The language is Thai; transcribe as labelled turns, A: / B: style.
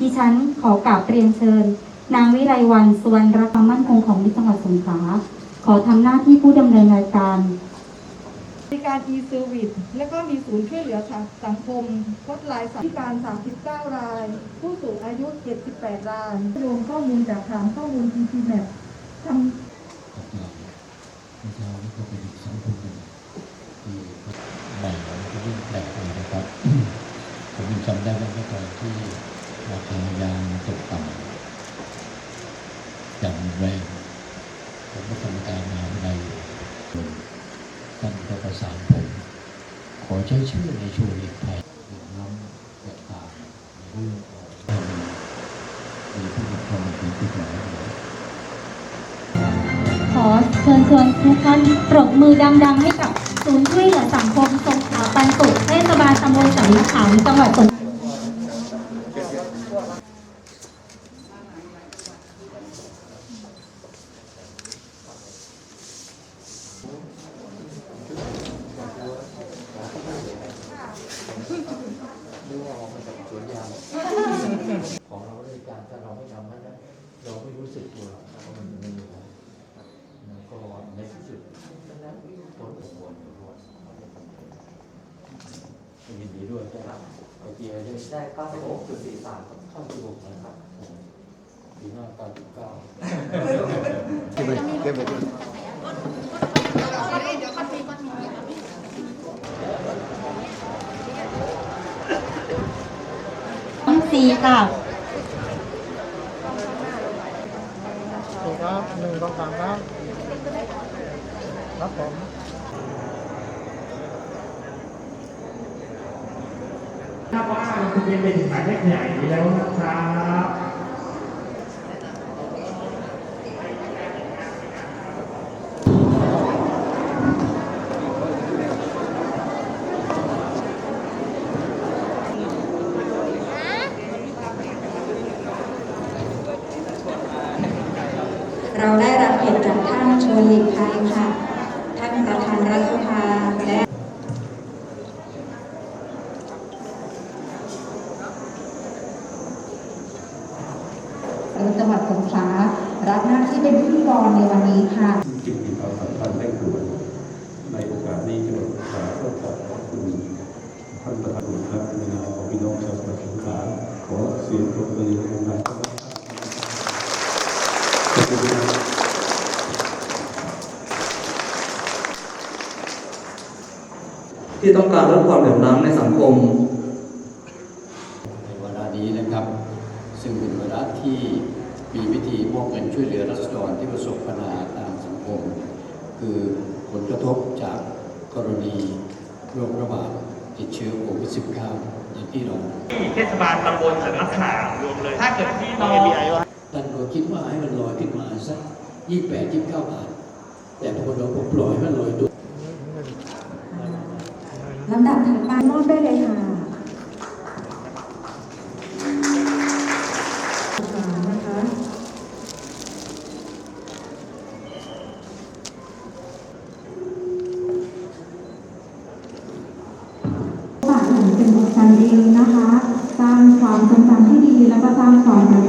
A: ดิฉันขอกราบเรียนเชิญ นางวิไลวันสุวรรณรักความมั่นคงของจังหวัดสงขลาขอทำหน้าที่ผู้ดำเนินรายการ
B: บริการ e-service และก็มีศูนย์ช่วยเหลือสังคมลดรายสัมพิการ 39 ราย ผู้สูงอายุ 78 ราย รวมข้อมูลจากฐานข้อมูล g
C: p m a p ทำประชาชนก็เป็นสังคมหนึ่ง จำได้ว่าเมื่อตอนที่ราคายางตกต่ำอย่างแรงผมก็ทำการมหาวิทยาลัยท่านก็ประสานผม ขอใช้ชื่อในช่วงอีกภัยเรื่องน้ำต่างๆในเรื่องของมีผู้ปกครองเป็นผู้ใหญ่
A: ขอเชิญชวนทุกท่านปรบมือดัง ๆ ให้กับศูนย์ช่วยเหลือสังคมสงขลาปันสุขเทศบาลตำบลสำนักขามจังหวัดสงขลา
C: ของเราราชการถ้าเราไม่ทำนั้นเราไม่รู้สึกตัวหรอกว่ามันมีอยู่แล้วก็ในที่สุดนั้น ผลผลผลยินดีด้วยนะครับโอเคได้
D: ได้96.43ครับ
C: เข้าที่หกนะครับปีหน้าเก้าสิบเก้า
A: สี่ค่ะ
E: ถูกครับหนึ่งสองสามครับ ครับผม
F: ทราบว่าลงทะเบียนไปถึงหมายเลขไหนแล้วนะครับ
G: เราได้รับเกียรติจากท่านชวนหลีกภัยค่ะ ท่านประธานรัฐสภาและ จังหวัดสงขลารับหน้าที่เป็นพิธีกรในวันนี้ค่ะ
H: จึงมีความสำคัญเร่งด่วนในโอกาสนี้จังหวัดสงขลาก็ขอขอบคุณท่านประธานครับในนามของพี่น้องชาวจังหวัดสงขลาขอเสียงปรบมือดังๆครับขอบคุณครับ
D: ที่ต้องการลดความเหลื่อมล้ำในสังคม
C: ในเวลานี้นะครับ ซึ่งเป็นเวลาที่ มีพิธีมอบเงินช่วยเหลือรัษฎรที่ประสบปัญหาทางสังคม คือผลกระทบจากกรณีโรคระบาดติดเชื้อโควิด -19 อย่างที่เรา
F: ที่เทศบาลตำบลสันนักขามรวมเลย ถ้าเกิดพี่น้อง
C: ท่านก็คิดว่าให้มันลอยขึ้นมาสักยี่แปดยี่เก้าบาท แต่พอเราผมปล่อยให้มันลอยตัว
G: ลำดับถัดไปมอบได้เลยค่ะนะคะ
A: คะสร้างความจำที่ดีแล้วก็สร้างความประทับ